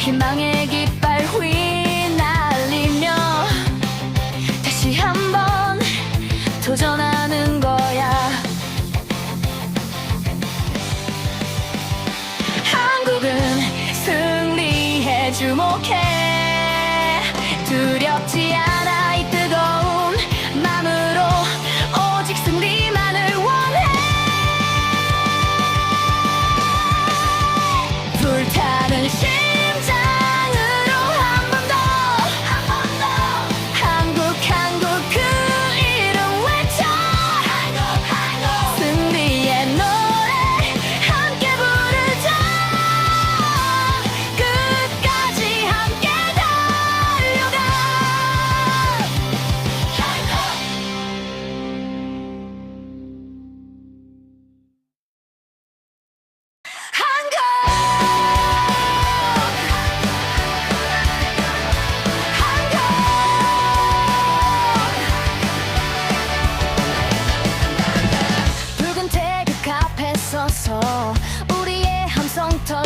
희망의 깃발 휘날리며 다시 한번 도전하는 거야. 한국은 승리에 주목해. 두렵지 우리